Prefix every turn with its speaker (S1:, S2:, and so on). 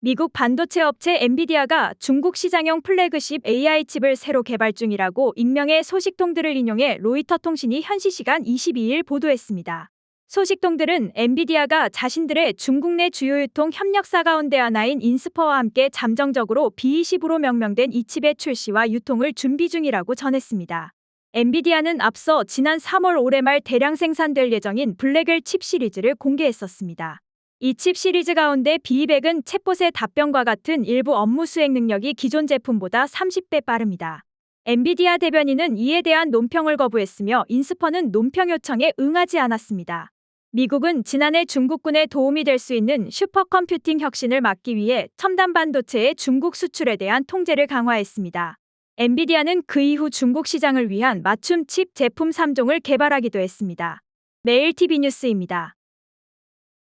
S1: 미국 반도체 업체 엔비디아가 중국 시장용 플래그십 AI 칩을 새로 개발 중이라고 익명의 소식통들을 인용해 로이터 통신이 현지 시간 22일 보도했습니다. 소식통들은 엔비디아가 자신들의 중국 내 주요 유통 협력사 가운데 하나인 인스퍼와 함께 잠정적으로 B20으로 명명된 이 칩의 출시와 유통을 준비 중이라고 전했습니다. 엔비디아는 앞서 지난 3월 올해 말 대량 생산될 예정인 블랙을 칩 시리즈를 공개했었습니다. 이 칩 시리즈 가운데 B200은 챗봇의 답변과 같은 일부 업무 수행 능력이 기존 제품보다 30배 빠릅니다. 엔비디아 대변인은 이에 대한 논평을 거부했으며 인스퍼는 논평 요청에 응하지 않았습니다. 미국은 지난해 중국군에 도움이 될 수 있는 슈퍼컴퓨팅 혁신을 막기 위해 첨단 반도체의 중국 수출에 대한 통제를 강화했습니다. 엔비디아는 그 이후 중국 시장을 위한 맞춤 칩 제품 3종을 개발하기도 했습니다. 매일 TV 뉴스입니다.